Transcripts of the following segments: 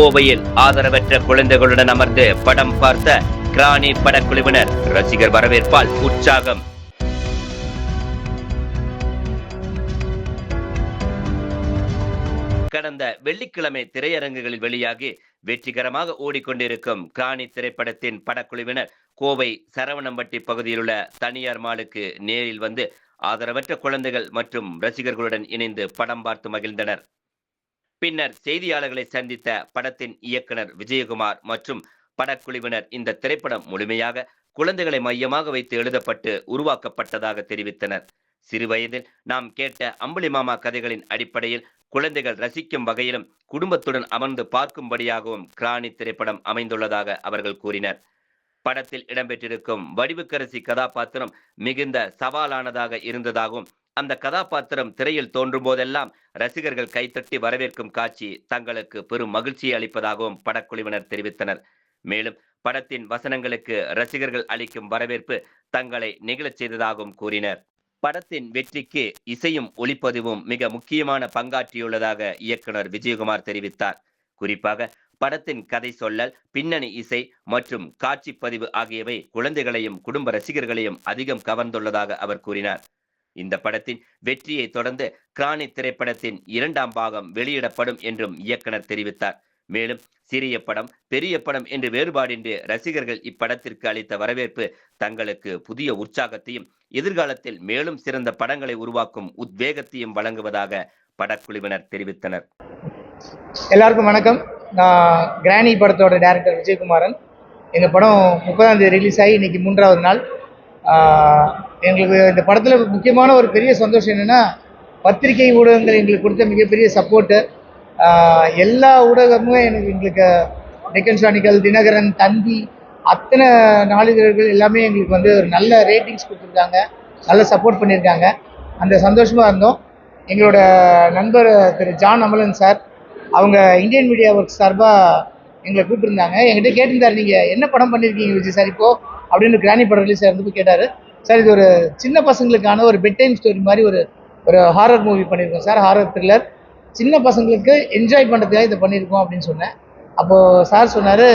கோவையில் ஆதரவற்ற குழந்தைகளுடன் அமர்ந்து படம் பார்த்த கிரானி படக்குழுவினர் ரசிகர் வரவேற்பால் உற்சாகம். கடந்த வெள்ளிக்கிழமை திரையரங்குகளில் வெளியாகி வெற்றிகரமாக ஓடிக்கொண்டிருக்கும் கிராணி திரைப்படத்தின் படக்குழுவினர் கோவை சரவணம்பட்டி பகுதியில் உள்ள தனியார் மாலுக்கு நேரில் வந்து ஆதரவற்ற குழந்தைகள் மற்றும் ரசிகர்களுடன் இணைந்து படம் பார்த்து மகிழ்ந்தனர். பின்னர் செய்தியாளர்களை சந்தித்த படத்தின் இயக்குனர் விஜயகுமார் மற்றும் படக்குழுவினர் இந்த திரைப்படம் முழுமையாக குழந்தைகளை மையமாக வைத்து எழுதப்பட்டு உருவாக்கப்பட்டதாக தெரிவித்தனர். சிறுவயதில் நாம் கேட்ட அம்புலி மாமா கதைகளின் அடிப்படையில் குழந்தைகள் ரசிக்கும் வகையிலும் குடும்பத்துடன் அமர்ந்து பார்க்கும்படியாகவும் கிராணி திரைப்படம் அமைந்துள்ளதாக அவர்கள் கூறினர். படத்தில் இடம்பெற்றிருக்கும் வடிவுக்கரசி கதாபாத்திரம் மிகுந்த சவாலானதாக இருந்ததாகவும் அந்த கதாபாத்திரம் திரையில் தோன்றும் போதெல்லாம் ரசிகர்கள் கைத்தட்டி வரவேற்கும் காட்சி தங்களுக்கு பெரும் மகிழ்ச்சியை அளிப்பதாகவும் படக்குழுவினர் தெரிவித்தனர். மேலும் படத்தின் வசனங்களுக்கு ரசிகர்கள் அளிக்கும் வரவேற்பு தங்களை நிகழச் செய்ததாகவும் கூறினர். படத்தின் வெற்றிக்கு இசையும் ஒளிப்பதிவும் மிக முக்கியமான பங்காற்றியுள்ளதாக இயக்குனர் விஜயகுமார் தெரிவித்தார். குறிப்பாக படத்தின் கதை சொல்லல் பின்னணி இசை மற்றும் காட்சிப்பதிவு ஆகியவை குழந்தைகளையும் குடும்ப ரசிகர்களையும் அதிகம் கவர்ந்துள்ளதாக அவர் கூறினார். இந்த படத்தின் வெற்றியை தொடர்ந்து கிராணி திரைப்படத்தின் இரண்டாம் பாகம் வெளியிடப்படும் என்றும் இயக்குனர் தெரிவித்தார். மேலும் சிறிய படம் பெரிய படம் என்று வேறுபாடின்றி ரசிகர்கள் இப்படத்திற்கு அளித்த வரவேற்பு தங்களுக்கு புதிய உற்சாகத்தையும் எதிர்காலத்தில் மேலும் சிறந்த படங்களை உருவாக்கும் உத்வேகத்தையும் வழங்குவதாக படக்குழுவினர் தெரிவித்தனர். எல்லாருக்கும் வணக்கம். நான் கிராணி படத்தோட டேரக்டர் விஜயகுமாரன். எங்கள் படம் முப்பதாம் தேதி ரிலீஸ் ஆகி இன்னைக்கு மூன்றாவது நாள். எங்களுக்கு இந்த படத்தில் முக்கியமான ஒரு பெரிய சந்தோஷம் என்னென்னா பத்திரிகை ஊடகங்கள் எங்களுக்கு கொடுத்த மிகப்பெரிய சப்போர்ட்டு எல்லா ஊடகமும் எனக்கு எங்களுக்கு டெக்கன் சானிக்கல் தினகரன் தந்தி அத்தனை நாளிதழ்கள் எல்லாமே எங்களுக்கு வந்து ஒரு நல்ல ரேட்டிங்ஸ் கொடுத்துருக்காங்க. நல்ல சப்போர்ட் பண்ணியிருக்காங்க. அந்த சந்தோஷமாக இருந்தோம். எங்களோட நண்பர் திரு ஜான் அமலன் சார் அவங்க இந்தியன் மீடியா ஒர்க் சார்பாக எங்களை கூப்பிட்டுருந்தாங்க. என்கிட்ட கேட்டிருந்தார் நீங்கள் என்ன படம் பண்ணியிருக்கீங்க விஜய் சார் இப்போது அப்படின்னு கிராணி படம் ரிலீஸ் ஆகிறதுக்கு கேட்டார். சார் இது ஒரு சின்ன பசங்களுக்கான ஒரு பெட் டைம் ஸ்டோரி மாதிரி ஒரு ஒரு ஹாரர் மூவி பண்ணியிருக்கோம் சார் ஹாரர் த்ரில்லர் சின்ன பசங்களுக்கு என்ஜாய் பண்ணுறதுக்காக இதை பண்ணியிருக்கோம் அப்படின்னு சொன்னேன். அப்போது சார் சொன்னார்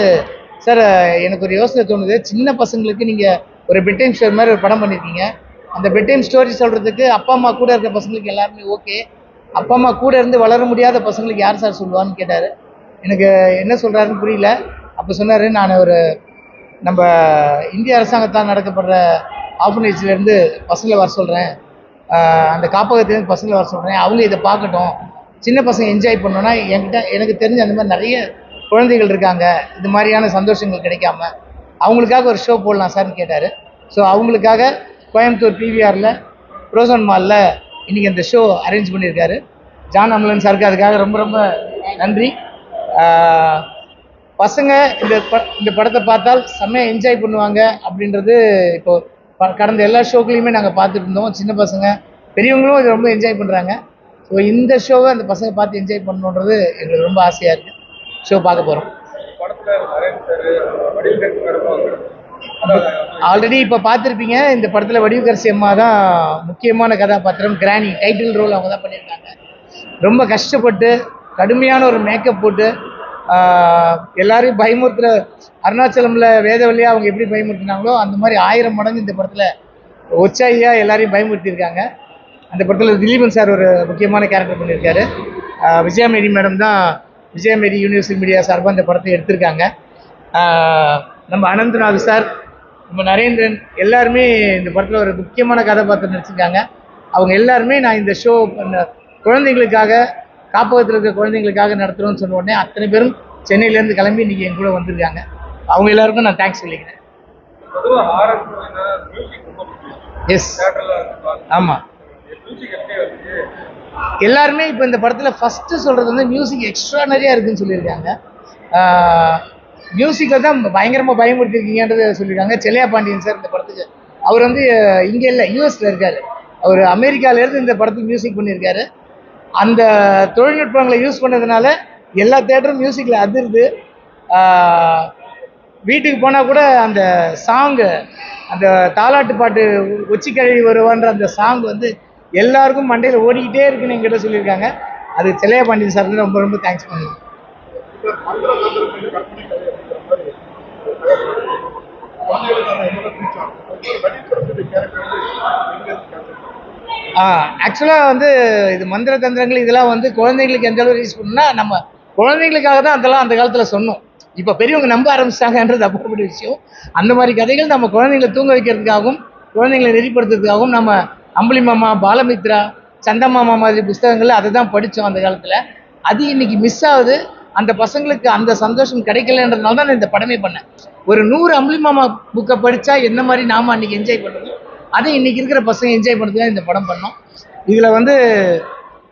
சார் எனக்கு ஒரு யோசனை தோணுது. சின்ன பசங்களுக்கு நீங்கள் ஒரு பெட் டைம் ஸ்டோரி மாதிரி ஒரு படம் பண்ணியிருக்கீங்க அந்த பெட் டைம் ஸ்டோரி சொல்கிறதுக்கு அப்பா அம்மா கூட இருக்கிற பசங்களுக்கு எல்லாருமே ஓகே அப்பா அம்மா கூட இருந்து வளர முடியாத பசங்களுக்கு யார் சார் சொல்லுவான்னு கேட்டார். எனக்கு என்ன சொல்கிறாருன்னு புரியல. அப்போ சொன்னார் நான் ஒரு நம்ம இந்திய அரசாங்கத்தால் நடக்கப்படுற ஆர்ஃபனேஜ்லேருந்து பசங்களை வர சொல்கிறேன் அந்த காப்பகத்துலேருந்து பசங்களை வர சொல்கிறேன் அவங்க இதை பார்க்கட்டும். சின்ன பசங்க என்ஜாய் பண்ணோன்னா என்கிட்ட எனக்கு தெரிஞ்ச அந்த மாதிரி நிறைய குழந்தைகள் இருக்காங்க. இது மாதிரியான சந்தோஷங்கள் கிடைக்காம. அவங்களுக்காக ஒரு ஷோ போடலாம் சார்னு கேட்டார். ஸோ அவங்களுக்காக கோயம்புத்தூர் பிவிஆரில் ரோசன் மாலில் இன்றைக்கி அந்த ஷோ அரேஞ்ச் பண்ணியிருக்காரு. ஜான் அம்லன் சாருக்கு அதுக்காக ரொம்ப ரொம்ப நன்றி. பசங்க இந்த ப இந்த படத்தை பார்த்தால் செம்மையாக என்ஜாய் பண்ணுவாங்க அப்படின்றது இப்போ கடந்த எல்லா ஷோக்களையுமே நாங்கள் பார்த்துட்டு இருந்தோம். சின்ன பசங்க பெரியவங்களும் இது ரொம்ப என்ஜாய் பண்ணுறாங்க ஸோ இந்த ஷோவை அந்த பசங்க பார்த்து என்ஜாய் பண்ணணுன்றது எங்களுக்கு ரொம்ப ஆசையாக இருக்குது ஷோ பார்க்க போகிறோம் ஆல்ரெடி இப்போ பார்த்துருப்பீங்க இந்த படத்தில் வடிவுக்கரசி அம்மா தான் முக்கியமான கதாபாத்திரம் கிராணி டைட்டில் ரோல் அவங்க தான் பண்ணியிருக்காங்க. ரொம்ப கஷ்டப்பட்டு கடுமையான ஒரு மேக்கப் போட்டு எல்லாரையும் பயமுறுத்துற அருணாச்சலமில் வேதவழியாக அவங்க எப்படி பயமுறுத்தினாங்களோ அந்த மாதிரி ஆயிரம் மடங்கு இந்த படத்தில் உற்சாகியாக எல்லாரையும் பயமுறுத்தியிருக்காங்க. அந்த படத்தில் திலீபன் சார் ஒரு முக்கியமான கேரக்டர் பண்ணியிருக்காரு. ஆஹ், மேடம் தான் விஜயாமேரி யூனிவர்சல் மீடியா சார்பாக அந்த படத்தை எடுத்திருக்காங்க. நம்ம அனந்தநாத் சார் நம்ம நரேந்திரன் எல்லாருமே இந்த படத்தில் ஒரு முக்கியமான கதாபாத்திரம் நடிச்சிருக்காங்க. அவங்க எல்லாருமே நான் இந்த ஷோ பண்ண குழந்தைங்களுக்காக காப்பகத்தில் இருக்க குழந்தைங்களுக்காக நடத்துகிறோன்னு சொன்ன உடனே அத்தனை பேரும் சென்னையிலேருந்து கிளம்பி இன்னைக்கு என் கூட வந்திருக்காங்க. அவங்க எல்லாருக்கும் நான் தேங்க்ஸ் சொல்லிக்கிறேன். எஸ் ஆமாம் எல்லாருமே இப்போ இந்த படத்தில் ஃபஸ்ட்டு சொல்கிறது வந்து மியூசிக் எக்ஸ்ட்ரானரியாக இருக்குன்னு சொல்லியிருக்காங்க. மியூசிக்கில் தான் பயங்கரமாக பயமுறுத்திருக்கீங்கன்றதை சொல்லியிருக்காங்க. செல்லையா பாண்டியன் சார் இந்த படத்துக்கு அவர் வந்து இங்கே இல்லை யூஎஸில் இருக்கார். அவர் அமெரிக்காவிலேருந்து இந்த படத்துக்கு மியூசிக் பண்ணியிருக்காரு. அந்த தொழில்நுட்பங்களை யூஸ் பண்ணதுனால எல்லா தேட்டரும் மியூசிக்கில் அதிருது. வீட்டுக்கு போனால் கூட அந்த சாங்கு அந்த தாலாட்டு பாட்டு உச்சி கழுவி வருவான்ற அந்த சாங் வந்து எல்லாருக்கும் மண்டையில் ஓடிக்கிட்டே இருக்குன்னு எங்கிட்ட சொல்லியிருக்காங்க. அது சிலைய பாண்டியன் சார் ரொம்ப ரொம்ப தேங்க்ஸ் பண்ணுவோம். ஆக்சுவலாக வந்து இது மந்திர தந்திரங்கள் இதெல்லாம் வந்து குழந்தைங்களுக்கு எந்த அளவுக்கு யூஸ் பண்ணுன்னா நம்ம குழந்தைங்களுக்காக தான் அதெல்லாம் அந்த காலத்தில் சொன்னோம். இப்போ பெரியவங்க நம்ப ஆரம்பிச்சிட்டாங்கன்றது அப்புறப்பட்ட விஷயம். அந்த மாதிரி கதைகள் நம்ம குழந்தைங்களை தூங்க வைக்கிறதுக்காகவும் குழந்தைங்களை நெறிப்படுத்துறதுக்காகவும் நம்ம அம்புலி மாமா பாலமித்ரா சந்தமாமா மாதிரி புஸ்தகங்கள் அதை தான் படித்தோம் அந்த காலத்தில். அது இன்னைக்கு மிஸ் ஆகுது. அந்த பசங்களுக்கு அந்த சந்தோஷம் கிடைக்கலன்றதுனால தான் நான் இந்த படமே பண்ணேன். ஒரு நூறு அம்புலி மாமா புக்கை படித்தா என்ன மாதிரி நாம் அன்றைக்கி என்ஜாய் பண்ணுறோம் அதை இன்றைக்கி இருக்கிற பசங்க என்ஜாய் பண்ணுறதுக்காக இந்த படம் பண்ணோம். இதில் வந்து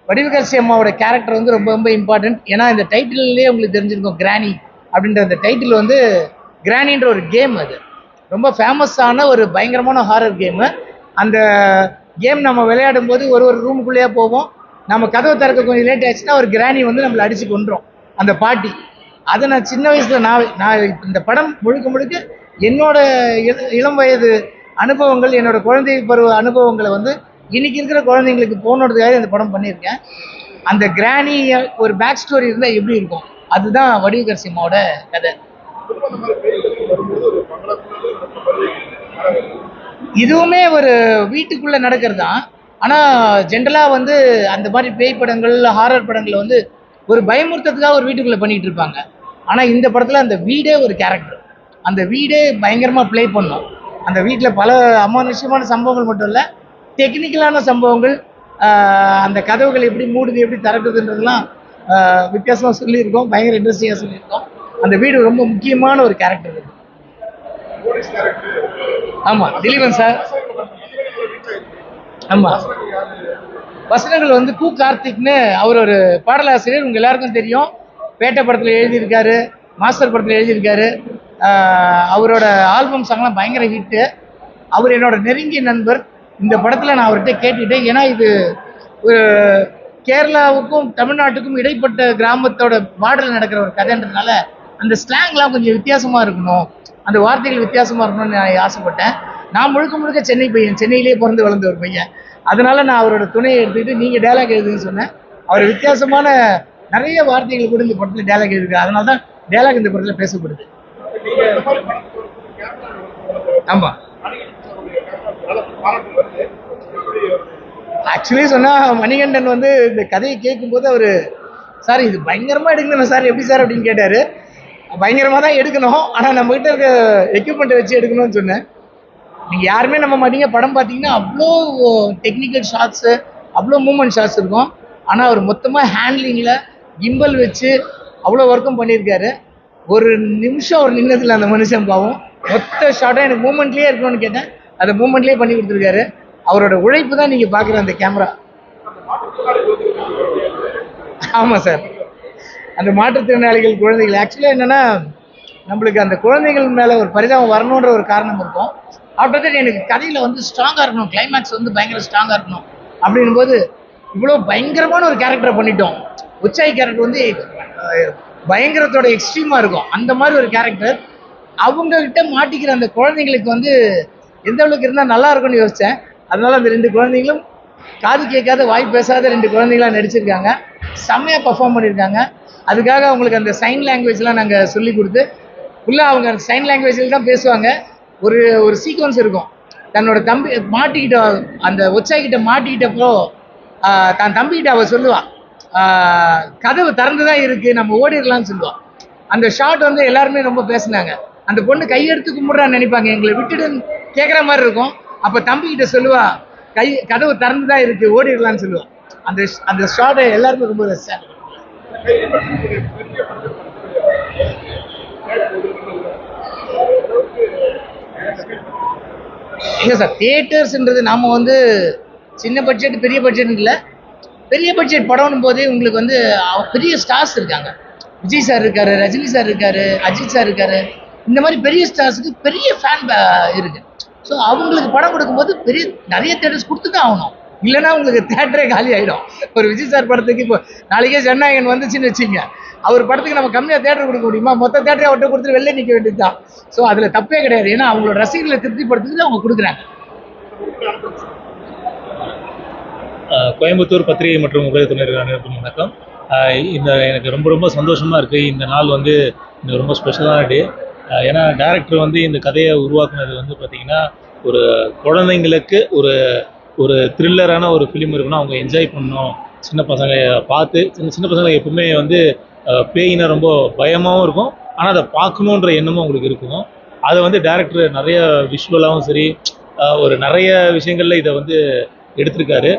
வடிவகரசி அம்மாவோட கேரக்டர் வந்து ரொம்ப ரொம்ப இம்பார்ட்டன்ட் ஏன்னா இந்த டைட்டில்லே உங்களுக்கு தெரிஞ்சிருக்கும் கிராணி அப்படின்ற அந்த டைட்டில் வந்து கிராணின்ற ஒரு கேம் அது. ரொம்ப ஃபேமஸான ஒரு பயங்கரமான ஹாரர் கேமு அந்த கேம் நம்ம விளையாடும் போது ஒரு ஒரு ரூமுக்குள்ளேயே போவோம். நம்ம கதவை திறக்க கொஞ்சம் லேட் ஆச்சுன்னா ஒரு கிராணி வந்து நம்மளை அடிச்சு கொண்டுரும் அந்த பாட்டி. அதை நான் சின்ன வயசில் நான் நான் இந்த படம் முழுக்க முழுக்க என்னோட இள- இளம் வயது அனுபவங்கள் என்னோட குழந்தை பருவ அனுபவங்களை வந்து இன்னைக்கு இருக்கிற குழந்தைங்களுக்கு போகணுன்றதுக்காக இந்த படம் பண்ணியிருக்கேன். அந்த கிராணி ஒரு பேக் ஸ்டோரி இருந்தால் எப்படி இருக்கும்? அதுதான் வடிவகரசி சிம்மாவோட கதை. இதுவுமே ஒரு வீட்டுக்குள்ளே நடக்கிறது தான் ஆனால் ஜென்ரலாக வந்து அந்த மாதிரி பேய் படங்கள் ஹாரர் படங்கள் வந்து ஒரு பயமுறுத்தத்துக்காக ஒரு வீட்டுக்குள்ளே பண்ணிகிட்டு இருப்பாங்க. ஆனால் இந்த படத்தில் அந்த வீடே ஒரு கேரக்டர் அந்த வீடே பயங்கரமாக ப்ளே பண்ணும். அந்த வீட்டில் பல அமானுஷ்யமான சம்பவங்கள் மட்டும் இல்லை டெக்னிக்கலான சம்பவங்கள் அந்த கதவுகள் எப்படி மூடுது எப்படி திறக்குதுன்றதுலாம் வித்தியாசமாக சொல்லியிருக்கோம். பயங்கர இன்ட்ரெஸ்டிங்காக சொல்லியிருக்கோம். அந்த வீடு ரொம்ப முக்கியமான ஒரு கேரக்டர் இது ஆமாம் திலீபன் சார். ஆமாம் வசனங்கள் வந்து கு கார்த்திக்னு அவர் ஒரு பாடலாசிரியர் உங்க எல்லாருக்கும் தெரியும். பேட்டை படத்தில் எழுதியிருக்காரு மாஸ்டர் படத்தில் எழுதியிருக்காரு. அவரோட ஆல்பம் சாங்லாம் பயங்கர ஹிட்டு அவர் என்னோட நெருங்கிய நண்பர் இந்த படத்தில் நான் அவர்கிட்ட கேட்டுக்கிட்டேன். ஏன்னா இது ஒரு கேரளாவுக்கும் தமிழ்நாட்டுக்கும் இடைப்பட்ட கிராமத்தோட பார்டரில் நடக்கிற ஒரு கதைன்றதுனால அந்த ஸ்லாங்லாம் கொஞ்சம் வித்தியாசமாக இருக்கணும். அந்த வார்த்தைகள் வித்தியாசமாக இருக்கணும்னு நான் ஆசைப்பட்டேன். நான் முழுக்க முழுக்க சென்னை பையன். சென்னையிலே பிறந்து வளர்ந்த ஒரு பையன். அதனால நான் அவரோட துணையை எடுத்துக்கிட்டு நீங்கள் டேலாக் எழுதுன்னு சொன்னேன். அவர் வித்தியாசமான நிறைய வார்த்தைகள் கூட இந்த படத்தில் டேலாக் எழுதிருக்காரு அதனால தான் டேலாக் இந்த படத்தில் பேசப்படுது. ஆமாம் நல்ல பாராட்டு வருது எப்படி வருது ஆக்சுவலி சொன்னால் மணிகண்டன் வந்து இந்த கதையை கேட்கும்போது அவர் சார் இது பயங்கரமாக எடுக்கணும் சார் எப்படி சார்? அப்படின்னு கேட்டார். பயங்கரமாக தான் எடுக்கணும். ஆனால் நம்மகிட்ட இருக்க எக்யூப்மெண்ட்டை வச்சு எடுக்கணும்னு சொன்னேன். நீங்கள் யாருமே நம்ம மாட்டீங்க படம் பார்த்தீங்கன்னா அவ்வளோ டெக்னிக்கல் ஷாட்ஸு அவ்வளோ மூமெண்ட் ஷாட்ஸ் இருக்கும். ஆனால் அவர் மொத்தமாக ஹேண்ட்லிங்கில் கிம்பல் வச்சு அவ்வளோ ஒர்க்கும் பண்ணியிருக்காரு. ஒரு நிமிஷம் அவர் நின்னதில்ல அந்த மனுஷன் பாவம். மொத்த ஷார்ட்டாக எனக்கு மூமெண்ட்லேயே இருக்கணும்னு கேட்டேன். அதை மூமெண்ட்லேயே பண்ணி கொடுத்துருக்காரு. அவரோட உழைப்பு தான் நீங்கள் பார்க்குற அந்த கேமரா ஆமாம் சார் அந்த மாற்றுத்திறனாளிகள் குழந்தைகள். ஆக்சுவலாக என்னென்னா நம்மளுக்கு அந்த குழந்தைகள் மேலே ஒரு பரிதாபம் வரணுன்ற ஒரு காரணம் இருக்கும். ஆஃப்டர் தட் எனக்கு கதையில் வந்து ஸ்ட்ராங்காக இருக்கணும். கிளைமேக்ஸ் வந்து பயங்கர ஸ்ட்ராங்காக இருக்கணும். அப்படின்னும் போது இவ்வளோ பயங்கரமான ஒரு கேரக்டரை பண்ணிட்டோம். உச்சாய் கேரக்டர் வந்து பயங்கரத்தோட எக்ஸ்ட்ரீமாக இருக்கும். அந்த மாதிரி ஒரு கேரக்டர் அவங்கக்கிட்ட மாட்டிக்கிற அந்த குழந்தைங்களுக்கு வந்து எந்த அளவுக்கு இருந்தால் நல்லா இருக்கும்னு யோசித்தேன் அதனால் அந்த ரெண்டு குழந்தைங்களும் காது கேட்காத வாய் பேசாத ரெண்டு குழந்தைங்களாம் நடிச்சிருக்காங்க. செம்மையாக பர்ஃபார்ம் பண்ணியிருக்காங்க அதுக்காக அவங்களுக்கு அந்த சைன் லாங்குவேஜ்லாம் நாங்கள் சொல்லி கொடுத்து ஃபுல்லாக அவங்க அந்த சைன் லாங்குவேஜில் தான் பேசுவாங்க. ஒரு ஒரு சீக்வன்ஸ் இருக்கும். தன்னோட தம்பி மாட்டிக்கிட்ட அந்த ஒச்சாக்கிட்ட மாட்டிக்கிட்டப்போ தன் தம்பிக்கிட்ட அவள் சொல்லுவாள் கதவு திறந்து தான் இருக்குது நம்ம ஓடிடலாம்னு சொல்லுவாள் அந்த ஷாட் வந்து எல்லாருமே ரொம்ப பேசினாங்க. அந்த பொண்ணு கையெடுத்து கும்பிட்றான்னு நினைப்பாங்க. எங்களை விட்டுட்டு கேட்குற மாதிரி இருக்கும். அப்போ தம்பிக்கிட்ட சொல்லுவா கை கதவு திறந்து தான் இருக்குது ஓடிடலாம்னு சொல்லுவான் அந்த அந்த ஷாட்டை எல்லாருமே ரொம்ப ரசிச்சாங்க இல்லை சார் தியேட்டர்ஸ்ன்றது நாம வந்து சின்ன பட்ஜெட் பெரிய பட்ஜெட் இல்லை. பெரிய பட்ஜெட் படம்னும் போதே உங்களுக்கு வந்து பெரிய ஸ்டார்ஸ் இருக்காங்க. விஜய் சார் இருக்காரு ரஜினி சார் இருக்காரு அஜித் சார் இருக்காரு. இந்த மாதிரி பெரிய ஸ்டார்ஸுக்கு பெரிய ஃபேன் இருக்கு. ஸோ அவங்களுக்கு படம் கொடுக்கும்போது பெரிய நிறைய தேட்டர்ஸ் கொடுத்து தான் ஆகணும். இல்லைன்னா உங்களுக்கு தேட்டரே காலி ஆகிடும் ஒரு விஜய் சார் படத்துக்கு இப்போ நாளைக்கே ஜனநாயகன் வந்துச்சுன்னு வச்சுங்க. அவர் படத்துக்கு நம்ம கம்மியாக தேட்டர் கொடுக்க முடியுமா? மொத்த தேட்டரை அவர்கிட்ட கொடுத்துட்டு வெளில நிற்க வேண்டியது தான் ஸோ அதில் தப்பே கிடையாது. ஏன்னா அவங்களோட ரசிகர்களை திருப்திப்படுத்துறது அவங்க கொடுக்குறாங்க. கோயம்புத்தூர் பத்திரிகை மற்றும் உபயோகத்தினருக்கு அனைவருக்கும் வணக்கம். இந்த எனக்கு ரொம்ப ரொம்ப சந்தோஷமாக இருக்குது இந்த நாள் வந்து இந்த ரொம்ப ஸ்பெஷலான டே ஏன்னா டேரக்டர் வந்து இந்த கதையை உருவாக்குனது வந்து பார்த்திங்கன்னா ஒரு குழந்தைங்களுக்கு ஒரு ஒரு த்ரில்லரான ஒரு ஃபிலிம் இருக்குன்னா அவங்க என்ஜாய் பண்ணணும். சின்ன பசங்க பார்த்து சின்ன சின்ன பசங்க எப்பவுமே வந்து பேயினா ரொம்ப பயமாகவும் இருக்கும். ஆனால் அதை பார்க்கணுன்ற எண்ணமும் அவங்களுக்கு இருக்கும். அதை வந்து டேரக்டர் நிறைய விஷுவலாகவும் சரி ஒரு நிறைய விஷயங்களில் இதை வந்து எடுத்திருக்காரு.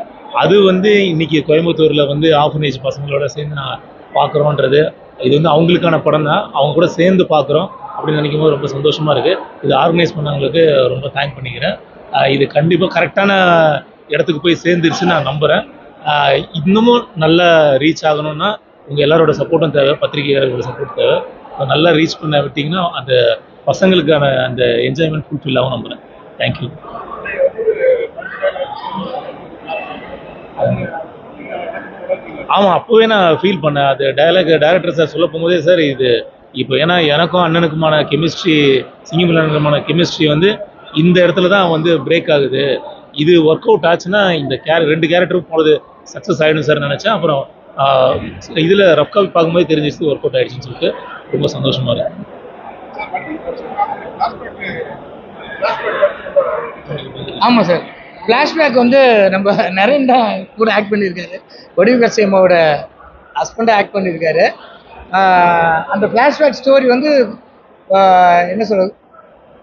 அது வந்து இன்னைக்கு கோயம்புத்தூரில் வந்து ஆஃபனேஜ் பசங்களோட சேர்ந்து நான் பார்க்குறோன்றது இது வந்து அவங்களுக்கான படம் தான் அவங்க கூட சேர்ந்து பார்க்குறோம். அப்படின்னு நினைக்கும் போது ரொம்ப சந்தோஷமாக இருக்குது இது ஆர்கனைஸ் பண்ணவங்களுக்கு ரொம்ப தேங்க் பண்ணிக்கிறேன். இது கண்டிப்பாக கரெக்டான இடத்துக்கு போய் சேர்ந்துருச்சுன்னு நான் நம்புகிறேன் இன்னமும் நல்லா ரீச் ஆகணும்னா உங்கள் எல்லாரோட சப்போர்ட்டும் தேவை பத்திரிகையாளர்களோட சப்போர்ட் தேவை. நல்லா ரீச் பண்ண விட்டிங்கன்னா அந்த பசங்களுக்கான அந்த என்ஜாய்மெண்ட் ஃபுல்ஃபில் ஆகும் நம்புறேன். தேங்க்யூ ஆமாம் அப்போவே நான் ஃபீல் பண்ணேன். அது டயலாக் டேரக்டர் சார் சொல்ல போகும்போதே சார் இது இப்போ ஏன்னா எனக்கும் அண்ணனுக்குமான கெமிஸ்ட்ரி சிங்கிமிலனுக்குமான கெமிஸ்ட்ரி வந்து இந்த இடத்துல தான் வந்து பிரேக் ஆகுது. இது ஒர்க் அவுட் ஆச்சுன்னா இந்த கேர ரெண்டு கேரக்டரும் போனது சக்ஸஸ் ஆகிடும் சார் நினச்சேன். அப்புறம் இதில் ரஃப் பார்க்கும்போது தெரிஞ்சிச்சு ஒர்க் அவுட் ஆகிடுச்சின்னு சொல்லிட்டு ரொம்ப சந்தோஷமாக இருக்கு. ஆமாம் சார் ஃப்ளாஷ்பேக் வந்து நம்ம நரேன் தான் கூட ஆக்ட் பண்ணியிருக்காரு. வடிவு கசியம்மாவோட ஹஸ்பண்டாக ஆக்ட் பண்ணியிருக்காரு. அந்த ஃப்ளாஷ்பேக் ஸ்டோரி வந்து என்ன சொல்றது?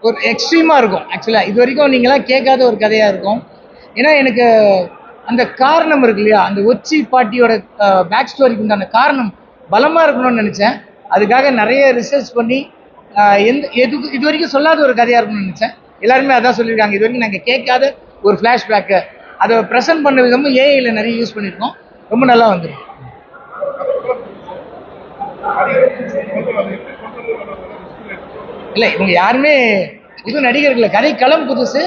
ஒரு எக்ஸ்ட்ரீமாக இருக்கும் ஆக்சுவலாக இது வரைக்கும் நீங்களாம் கேட்காத ஒரு கதையாக இருக்கும். ஏன்னா எனக்கு அந்த காரணம் இருக்கு இல்லையா? அந்த ஒச்சி பாட்டியோட பேக் ஸ்டோரிக்கு உண்டான காரணம் பலமாக இருக்கணும்னு நினச்சேன். அதுக்காக நிறைய ரிசர்ச் பண்ணி எந்த எதுக்கு இது வரைக்கும் சொல்லாத ஒரு கதையாக இருக்கணும்னு நினச்சேன். எல்லாருமே அதான் சொல்லியிருக்காங்க. இது வரைக்கும் நாங்கள் கேட்காத ஒரு ஃப்ளாஷ்பேக்கு அதை ப்ரெசென்ட் பண்ண விதமும் ஏஐயில் நிறைய யூஸ் பண்ணியிருக்கோம். ரொம்ப நல்லா வந்துடும் இல்லை இவங்க யாருமே புது நடிகர்கள் கதைக்களம் புதுசு.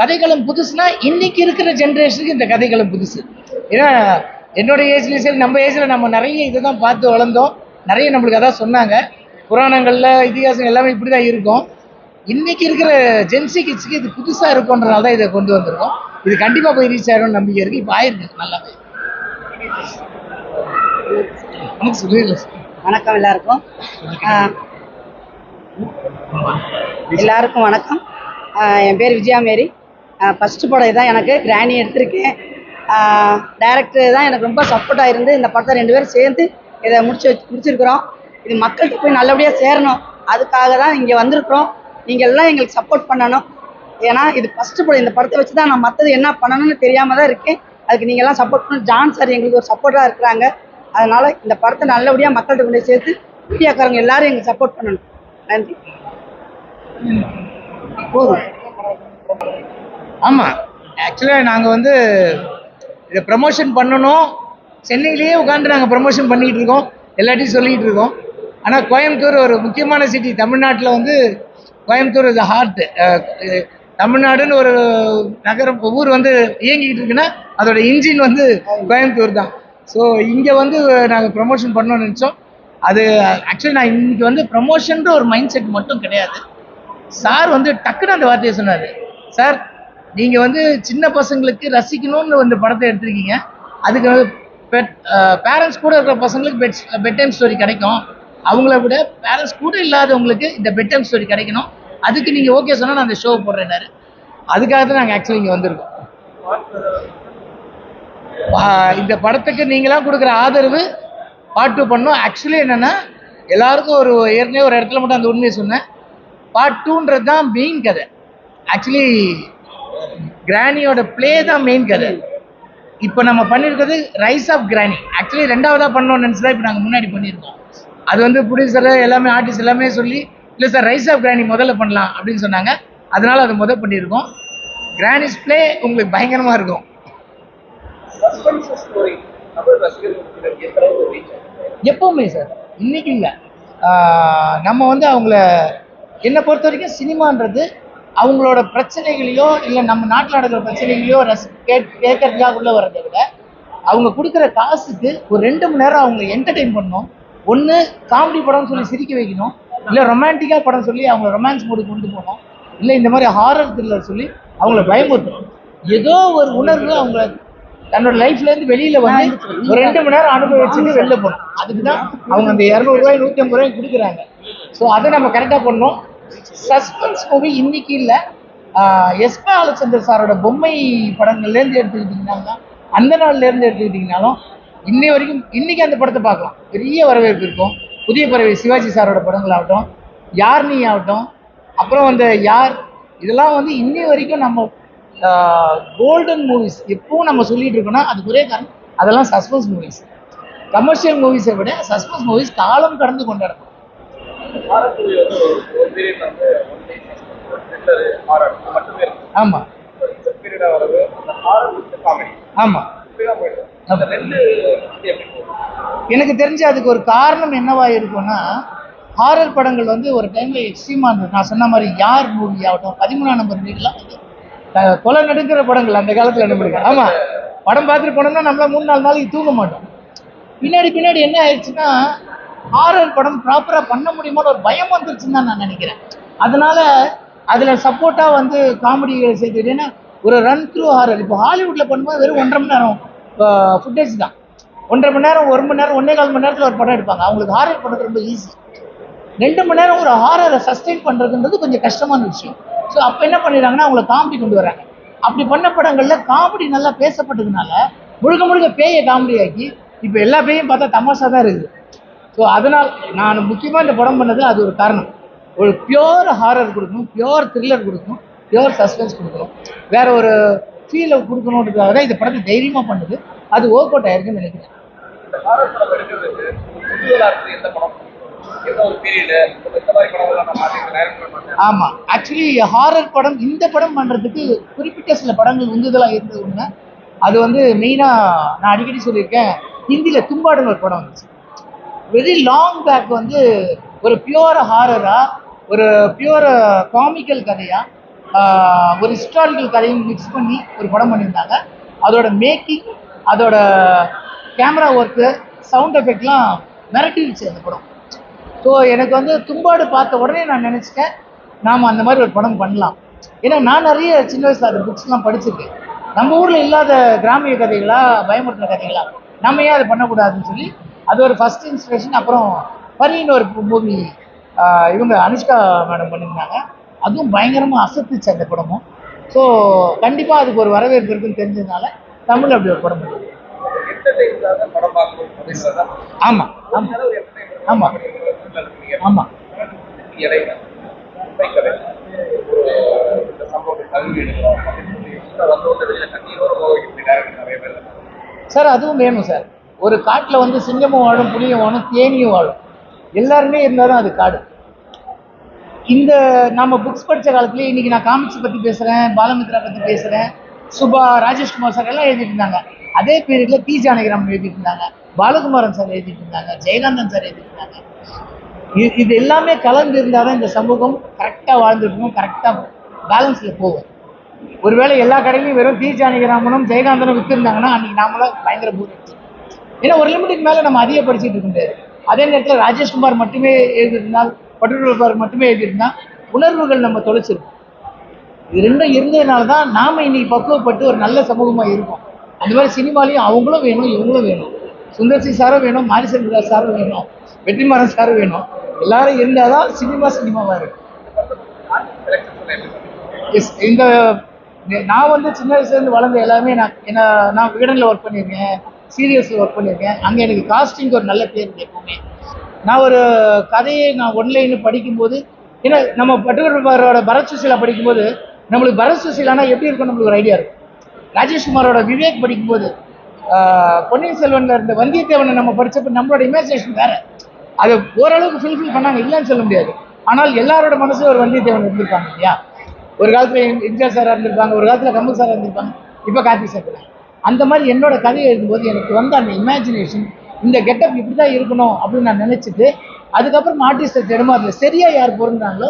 கதைக்களம் புதுசுனா இன்னைக்கு இருக்கிற ஜென்ரேஷனுக்கு இந்த கதைக்களம் புதுசு. ஏன்னா என்னோட ஏஜ்லேயும் சரி நம்ம ஏஜில் நம்ம நிறைய இதை தான் பார்த்து வளர்ந்தோம். நிறைய நம்மளுக்கு அதான் சொன்னாங்க. புராணங்களில் இதிகாசம் எல்லாமே இப்படி தான் இருக்கும். இன்னைக்கு இருக்கிற ஜென்சி கிட்ஸுக்கு இது புதுசாக இருக்குன்றனால தான் இதை கொண்டு வந்திருக்கோம். இது கண்டிப்பாக போய் ரீச் ஆகிடும்னு நம்பிக்கை இருக்குது இப்போ ஆயிருக்கு. நல்லாவே நமக்கு வணக்கம் எல்லாருக்கும். எல்லாருக்கும் வணக்கம். என் பேர் விஜயா மேரி. ஃபஸ்ட்டு படம் இதான் எனக்கு கிராணி எடுத்திருக்கேன். டைரக்டர் தான் எனக்கு ரொம்ப சப்போர்ட்டாக இருந்து இந்த படத்தை ரெண்டு பேரும் சேர்ந்து இதை முடிச்சு வச்சு முடிச்சிருக்கிறோம். இது மக்கள்கிட்ட போய் நல்லபடியாக சேரணும். அதுக்காக தான் இங்கே வந்திருக்கிறோம். நீங்கள் எல்லாம் எங்களுக்கு சப்போர்ட் பண்ணணும். ஏன்னா இது ஃபஸ்ட்டு படம். இந்த படத்தை வச்சு தான் நான் மற்றது என்ன பண்ணணும்னு தெரியாமல் தான் இருக்கேன். அதுக்கு நீங்கள்லாம் சப்போர்ட் பண்ணணும். ஜான் சார் எங்களுக்கு ஒரு சப்போர்ட்டாக இருக்கிறாங்க. அதனால இந்த படத்தை நல்லபடியாக மக்கள்கிட்ட கொண்டு சேர்த்து மீடியாக்காரங்க எல்லாரும் எங்களுக்கு சப்போர்ட் பண்ணணும். நன்றி. போதும். ஆமாம் ஆக்சுவலாக நாங்கள் வந்து இதை ப்ரமோஷன் பண்ணணும். சென்னையிலேயே உட்காந்து நாங்கள் ப்ரமோஷன் பண்ணிகிட்டு இருக்கோம். எல்லாத்தையும் சொல்லிகிட்டு இருக்கோம். ஆனால் கோயம்புத்தூர் ஒரு முக்கியமான சிட்டி தமிழ்நாட்டில் வந்து கோயம்புத்தூர் இஸ் ஹார்ட் தமிழ்நாடுன்னு ஒரு நகரம் ஊர் வந்து இயங்கிக்கிட்டு இருக்குன்னா அதோட இன்ஜின் வந்து கோயம்புத்தூர் தான். ஸோ இங்கே வந்து நாங்கள் ப்ரமோஷன் பண்ணணும்னு நினச்சோம். அது ஆக்சுவலி நான் இன்னைக்கு வந்து ப்ரமோஷன்ற ஒரு மைண்ட் செட் மட்டும் கிடையாது. சார் வந்து டக்குன்னு அந்த வார்த்தையை சொன்னார். சார் நீங்கள் வந்து சின்ன பசங்களுக்கு ரசிக்கணும்னு வந்து படத்தை எடுத்திருக்கீங்க. அதுக்கு பெட் பேரண்ட்ஸ் கூட இருக்கிற பசங்களுக்கு பெட் பெட் டைம் ஸ்டோரி கிடைக்கும். அவங்கள விட பேரண்ட்ஸ் கூட இல்லாதவங்களுக்கு இந்த பெட் டைம் ஸ்டோரி கிடைக்கணும். அதுக்கு நீங்கள் ஓகே சொன்னால் நான் அந்த ஷோ போடுறேன்னாரு. அதுக்காக தான் நாங்கள் ஆக்சுவலி இங்கே வந்திருக்கோம். இந்த படத்துக்கு நீங்களாம் கொடுக்குற ஆதரவு பாட்டு டூ பண்ணோம். ஆக்சுவலி என்னென்னா எல்லாருக்கும் ஒரு ஏற்கனவே ஒரு இடத்துல மட்டும் அந்த உண்மையை சொன்னேன். பார்ட் டூன்றது தான் மெயின் கதை. ஆக்சுவலி கிராணியோட ப்ளே தான் மெயின் கதை. இப்போ நம்ம பண்ணியிருக்கிறது ரைஸ் ஆஃப் கிராணி ஆக்சுவலி ரெண்டாவதாக பண்ணோம்னு நினச்சி தான் இப்போ நாங்கள் முன்னாடி பண்ணியிருக்கோம். அது வந்து ப்ரொடியூசர் எல்லாமே ஆர்டிஸ்ட் எல்லாமே சொல்லி இல்லை சார் ரைஸ் ஆஃப் கிராணி முதல்ல பண்ணலாம் அப்படின்னு சொன்னாங்க. அதனால அதை முதல் பண்ணியிருக்கோம். கிராணிஸ் ப்ளே உங்களுக்கு பயங்கரமாக இருக்கும். எப்பவுமே சார் இன்னைக்கு இல்லை. நம்ம வந்து அவங்கள என்னை பொறுத்த வரைக்கும் சினிமான்றது அவங்களோட பிரச்சனைகளையோ இல்லை நம்ம நாட்டில் நடக்கிற பிரச்சனைகளையோ ரசி கேட் கேட்கறதுக்காக உள்ளே வர்றதை விட அவங்க கொடுக்குற காசுக்கு ஒரு ரெண்டு மணி நேரம் அவங்களை என்டர்டெயின் பண்ணணும். ஒன்று காமெடி படம்னு சொல்லி சிரிக்க வைக்கணும். இல்லை ரொமான்டிக்காக படம் சொல்லி அவங்கள ரொமான்ஸ் மூடு கொண்டு போகணும். இல்லை இந்த மாதிரி ஹாரர் த்ரில்லர் சொல்லி அவங்கள பயமுறுத்தணும். ஏதோ ஒரு உணர்வு அவங்கள தன்னோட லைஃப்ல இருந்து வெளியில வந்து ஒரு ரெண்டு மணி நேரம் அனுபவிச்சுட்டு வெளில போகணும் அதுக்கு தான் அவங்க அந்த இரநூறுவாய் நூற்றி ஐம்பது ரூபாய் கொடுக்குறாங்க. ஸோ அதை நம்ம கரெக்டாக பண்ணோம். சஸ்பென்ஸ் மூவி இன்னைக்கு இல்லை. எஸ்பி பாலச்சந்தர் சாரோட பொம்மை படங்கள்லேருந்து எடுத்துக்கிட்டிங்கன்னா அந்த நாள்லேருந்து எடுத்துக்கிட்டிங்கனாலும் இன்னை வரைக்கும் இன்னைக்கு அந்த படத்தை பார்க்கலாம். பெரிய வரவேற்பு இருக்கும். புதிய பறவை சிவாஜி சாரோட படங்கள் ஆகட்டும் யார் நீ ஆகட்டும் அப்புறம் அந்த யார் இதெல்லாம் வந்து இன்னை வரைக்கும் நம்ம கோல்டன் மூவிஸ் எப்பவும் நம்ம சொல்லிட்டு இருக்கோம்னா அதுக்கு ஒரே காரணம் அதெல்லாம் சஸ்பென்ஸ் மூவிஸ் கமர்ஷியல் மூவிஸை விட சஸ்பென்ஸ் மூவிஸ் காலம் கடந்து வந்து எப்படி போகுது? எனக்கு தெரிஞ்ச அதுக்கு ஒரு காரணம் என்னவா இருக்கும்னா ஹாரர் படங்கள் வந்து ஒரு டைம்ல எக்ஸ்ட்ரீமா இருந்தது. நான் சொன்ன மாதிரி யார் மூவி ஆகட்டும் பதிமூணாம் நம்பர் வீடுலாம் வந்து கொலை நடுக்கிற படங்கள் அந்த காலத்துல என்ன பண்ணுங்க ஆமா. படம் பார்த்துட்டு போனோம்னா நம்மள மூணு நாலு நாளைக்கு தூங்க மாட்டோம். பின்னாடி பின்னாடி என்ன ஆயிடுச்சுன்னா ஹாரர் படம் ப்ராப்பரா பண்ண முடியுமோன்னு ஒரு பயம் வந்துருச்சுன்னு தான் நான் நினைக்கிறேன். அதனால அதுல சப்போர்ட்டா வந்து காமெடி சேர்த்துக்கிட்டேன்னா ஒரு ரன் த்ரூ ஹாரர் இப்போ ஹாலிவுட்ல பண்ணும்போது வெறும் ஒன்றரை மணி நேரம் ஃபுட்டேஜ் தான். ஒன்றரை மணி நேரம் ஒரு மணி நேரம் ஒன்றே கால் மணி நேரத்தில் ஒரு படம் எடுப்பாங்க. அவங்களுக்கு ஹாரர் பண்ணுறது ரொம்ப ஈஸி ரெண்டு மணி நேரம் ஒரு ஹாரரை சஸ்டெயின் பண்ணுறதுன்றது கொஞ்சம் கஷ்டமான விஷயம். ஸோ அப்போ என்ன பண்ணிடுறாங்கன்னா அவங்கள காமெடி கொண்டு வராங்க அப்படி பண்ண படங்களில் காமெடி நல்லா பேசப்பட்டதுனால முழுக்க முழுக்க பேயை காமெடி ஆக்கி இப்போ எல்லா பேயும் பார்த்தா தமாஷா தான் இருக்குது. ஸோ அதனால் நான் முக்கியமாக இந்த படம் பண்ணது அது ஒரு காரணம். ஒரு பியோர் ஹாரர் கொடுக்கணும் பியோர் த்ரில்லர் கொடுக்கணும் பியோர் சஸ்பென்ஸ் கொடுக்கணும். வேற ஒரு ஃபீலை கொடுக்கணுன்றதுக்காக தான் இந்த படத்தை தைரியமாக பண்ணுது. அது ஒர்க் அவுட் ஆயிருக்குன்னு நினைக்கிறேன். ஆமா. ஆக்சுவலி ஹாரர் படம் இந்த படம் பண்றதுக்கு குறிப்பிட்ட சில படங்கள் உந்துதலா இருந்தது ஒண்ணு. அது வந்து மெயினா நான் அடிக்கடி சொல்லியிருக்கேன். ஹிந்தில தும்பாடுன்னு ஒரு படம் வந்துச்சு. வெரி லாங் பேக் வந்து ஒரு பியூர் ஹாரரா ஒரு பியூர் காமிக்கல் கதையா ஒரு ஹிஸ்டாரிக்கல் கதையும் மிக்ஸ் பண்ணி ஒரு படம் பண்ணியிருந்தாங்க. அதோட மேக்கிங் அதோட கேமரா ஒர்க்கு சவுண்ட் எஃபெக்ட்லாம் மிரட்டிடுச்சு அந்த படம். ஸோ எனக்கு வந்து தும்பாடு பார்த்த உடனே நான் நினச்சிட்டேன் நாம் அந்த மாதிரி ஒரு படம் பண்ணலாம். ஏன்னா நான் நிறைய சின்ன வயசில் அந்த புக்ஸ்லாம் படிச்சிருக்கேன். நம்ம ஊரில் இல்லாத கிராமிய கதைகளா பயமுறுத்துற கதைகளா நம்ம ஏன் அதை பண்ணக்கூடாதுன்னு சொல்லி அது ஒரு ஃபர்ஸ்ட் இன்ஸ்பிரேஷன் அப்புறம் பரின்னு ஒரு மூவி இவங்க அனுஷ்கா மேடம் பண்ணியிருந்தாங்க. அதுவும் பயங்கரமாக அசத்துச்சு அந்த படமும். ஸோ கண்டிப்பாக அதுக்கு ஒரு வரவேற்பு இருக்குன்னு தெரிஞ்சதுனால தமிழ் அப்படி ஒரு படம் ஆமாம் ஆமாம் entertainment ஆமா. இடையில இந்த சம்பவத்தை வந்து வெளியில கண்ணீரோட நிறைய பேர். சார் அதுவும் வேணும் சார். ஒரு காட்டில் வந்து சிங்கமும் வாழும் புலியும் வாழும் தேனியும் வாழும். எல்லாருமே இருந்தால் தான் அது காடு. இந்த நம்ம புக்ஸ் படித்த காலத்துலேயே இன்னைக்கு நான் காமிக்ஸ் பற்றி பேசுகிறேன் பாலமித்ரா பற்றி பேசுகிறேன் சுபா ராஜேஷ்குமார் சார் எல்லாம் எழுதிட்டு இருந்தாங்க. அதே பீரியடில் பி ஜானகிராமன் எழுதிட்டு இருந்தாங்க. பாலகுமாரன் சார் எழுதிட்டு இருந்தாங்க. ஜெயகாந்தன் சார் எழுதிட்டு இருந்தாங்க. இது இது எல்லாமே கலந்து இருந்தால் தான் இந்த சமூகம் கரெக்டாக வாழ்ந்துருக்கணும் கரெக்டாக பேலன்ஸில் போகும். ஒருவேளை எல்லா கடையிலையும் வெறும் டி ஜெயகாந்தனும் விற்றுருந்தாங்கன்னா அன்னைக்கு நாமளும் பயங்கர பூரிச்சு ஏன்னா ஒரு லிமிட்டுக்கு மேலே நம்ம அதிக படிச்சுட்டு இருக்க முடியாது. அதே நேரத்தில் ராஜேஷ்குமார் மட்டுமே எழுதியிருந்தால் பட்டுப்பார் மட்டுமே எழுதியிருந்தால் உணர்வுகள் நம்ம தொலைச்சிருக்கோம். இது ரெண்டும் இருந்ததுனால தான் நாம இன்னைக்கு பக்குவப்பட்டு ஒரு நல்ல சமூகமாக இருக்கோம். அந்த மாதிரி சினிமாலையும் அவங்களும் வேணும் இவங்களும் வேணும். சுந்தர்சி சாரும் வேணும் மாரிசன் சாரும் வேணும். வெற்றிமாறன் சார் வேணும். எல்லாரும் இருந்தால் தான் சினிமா சினிமாவாக இருக்கும். எஸ் இந்த நான் வந்து சின்ன வயசுலேருந்து வளர்ந்த எல்லாமே நான் என்ன நான் விகடனில் ஒர்க் பண்ணியிருக்கேன். சீரியல்ஸில் ஒர்க் பண்ணியிருக்கேன். அங்கே எனக்கு காஸ்டிங் ஒரு நல்ல பேர் எப்பவுமே. நான் ஒரு கதையை நான் ஒன்லைன்னு படிக்கும்போது ஏன்னா நம்ம பட்டுவரோட பரத் சுசீலா படிக்கும்போது நம்மளுக்கு பரத் சுசீலானா எப்படி இருக்கும் நம்மளுக்கு ஒரு ஐடியா இருக்கும். ராஜேஷ்குமாரோட விவேக் படிக்கும்போது பொன்னியின் செல்வன்ல இருந்த வந்தியத்தேவனை நம்ம படிச்சப்ப நம்மளோட இமேஜினேஷன் வேற. அதை ஓரளவுக்கு ஃபுல்ஃபில் பண்ணாங்க. இல்லைன்னு சொல்ல முடியாது. ஆனால் எல்லாரோட மனசும் ஒரு வந்தியத்தேவன் இருந்திருப்பாங்க இல்லையா? ஒரு காலத்தில் எம்ஜிஆர் சாராக இருந்திருப்பாங்க ஒரு காலத்தில் கமல் சாராக இருந்திருப்பாங்க இப்போ கார்த்திக் சார் அந்த மாதிரி என்னோட கதையை எழுதும்போது எனக்கு வந்த அந்த இமேஜினேஷன் இந்த கெட்டப் இப்படி தான் இருக்கணும் அப்படின்னு நான் நினச்சிட்டு அதுக்கப்புறம் ஆர்டிஸ்ட்டை தேடுமோ சரியாக யார் பொருந்தாங்களோ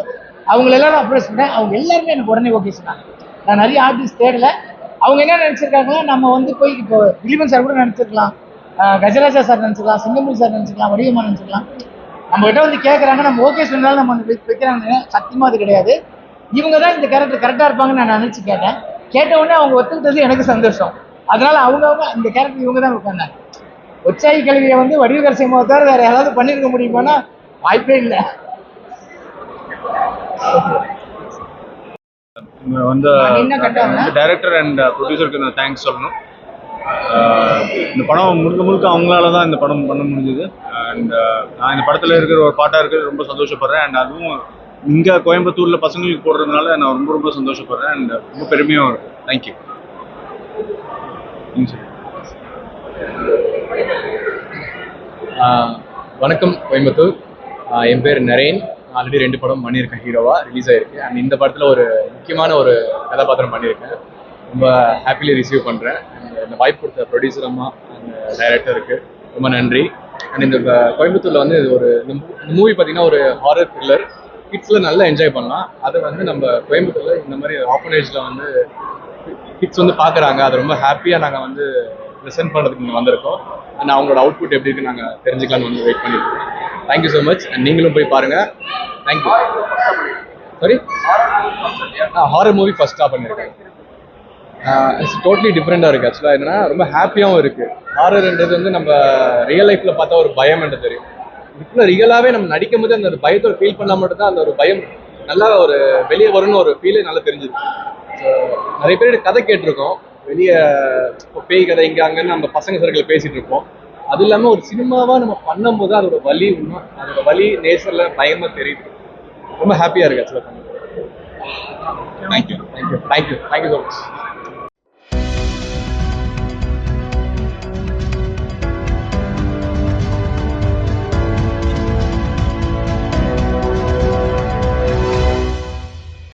அவங்க எல்லாரும் அப்ரோச் பண்ணேன். அவங்க எல்லாருமே எனக்கு உடனே ஓகே சொன்னாங்க. நான் நிறைய ஆர்டிஸ்ட் தேடலை. அவங்க என்ன நினச்சிருக்காங்களோ நம்ம வந்து போய் இப்போ திலீபன் சார் கூட நினச்சிருக்கலாம். கஜராஜா சார் நினைச்சிக்கலாம் சிங்கம்புல் சார் நினைச்சிக்கலாம் வடிவமா நினைச்சிக்கலாம். நம்ம கிட்ட வந்து கேட்குறாங்க நம்ம ஓகே சொன்னாலும் நம்ம வைக்கிறாங்க சத்தியமா அது கிடையாது. இவங்க தான் இந்த கேரக்டர் கரெக்டாக இருப்பாங்கன்னு நான் நினச்சி கேட்டேன். கேட்ட உடனே அவங்க ஒத்துக்கிட்டது எனக்கு சந்தோஷம். அதனால அவங்கவுங்க இந்த கேரக்டர் இவங்க தான் உட்காந்தாங்க ஒச்சாயி கல்வியை வந்து வடிவகர் சிம்மாவை தவிர வேற யாராவது பண்ணியிருக்க முடியுமானா வாய்ப்பே இல்லை. வந்து? டைரக்டர் அண்ட் ப்ரொடியூசருக்கு நான் தேங்க்ஸ் சொல்லணும். இந்த படம் முழுக்க முழுக்க அவங்களால தான் இந்த படம் பண்ண முடிஞ்சது. அண்ட் நான் இந்த படத்தில் இருக்கிற ஒரு பாட்டாக இருக்கிறது ரொம்ப சந்தோஷப்படுறேன். அண்ட் அதுவும் இங்கே கோயம்புத்தூரில் பசங்களுக்கு போடுறதுனால நான் ரொம்ப ரொம்ப சந்தோஷப்படுறேன். அண்ட் ரொம்ப பெருமையாக இருக்கு தேங்க்யூ ஆஹ் வணக்கம் கோயம்புத்தூர். என் பேர் நரேன். ஆல்ரெடி ரெண்டு படம் பண்ணியிருக்கேன் ஹீரோவா. ரிலீஸ் ஆயிருக்கு. அண்ட் இந்த படத்தில் ஒரு முக்கியமான ஒரு கதாபாத்திரம் பண்ணியிருக்கேன். ரொம்ப ஹாப்பிலி ரிசீவ் பண்ணுறேன் இந்த வாய்ப்பு கொடுத்த ப்ரொடியூசர் அம்மா டைரக்டருக்கு ரொம்ப நன்றி. அண்ட் இந்த கோயம்புத்தூர்ல வந்து இது ஒரு இந்த மூவி பார்த்தீங்கன்னா ஒரு ஹாரர் த்ரில்லர் கிட்ஸில் நல்லா என்ஜாய் பண்ணலாம். அது வந்து நம்ம கோயம்புத்தூர்ல இந்த மாதிரி ஆப்பனேஜில் வந்து கிட்ஸ் வந்து பார்க்குறாங்க. அது ரொம்ப ஹாப்பியாக நாங்கள் வந்து ப்ரெசென்ட் பண்ணுறதுக்கு இங்கே வந்திருக்கோம். அண்ட் அவங்களோட அவுட்புட் எப்படி இருக்குன்னு நாங்கள் தெரிஞ்சுக்கலாம்னு வந்து வெயிட் பண்ணியிருக்கோம் தேங்க்யூ ஸோ மச் அண்ட் நீங்களும் போய் பாருங்கள் தேங்க்யூ சாரி ஹாரர் மூவி ஃபஸ்ட்டாக பண்ணியிருக்கேன் இட்ஸ் டோட்டலி டிஃப்ரெண்டாக இருக்குது ஆக்சுவலாக என்னன்னா ரொம்ப ஹாப்பியாகவும் இருக்குது ஹாரர்ன்றது வந்து நம்ம ரியல் லைஃப்பில் பார்த்தா ஒரு பயம் என்று தெரியும். இப்போ ரியலாகவே நம்ம நடிக்கும் போது அந்த ஒரு பயத்தோட ஃபீல் பண்ணால் மட்டும்தான் அந்த ஒரு பயம் நல்லா ஒரு வெளியே வரும்னு ஒரு ஃபீலே நல்லா தெரிஞ்சுது ஸோ நிறைய பேர் கதை கேட்டிருக்கோம். வெளியே பேய் கதை இங்கே அங்கன்னு நம்ம பசங்க சர்க்கிள் பேசிகிட்டு இருப்போம். அது இல்லாமல் ஒரு சினிமாவாக நம்ம பண்ணும்போது அதோட வலி உண்மை அதோட வலி நேசரில் பயமாக தெரியுது. ரொம்ப ஹாப்பியாக இருக்கு ஆக்சுவலாக thank you thank you thank you thank you so much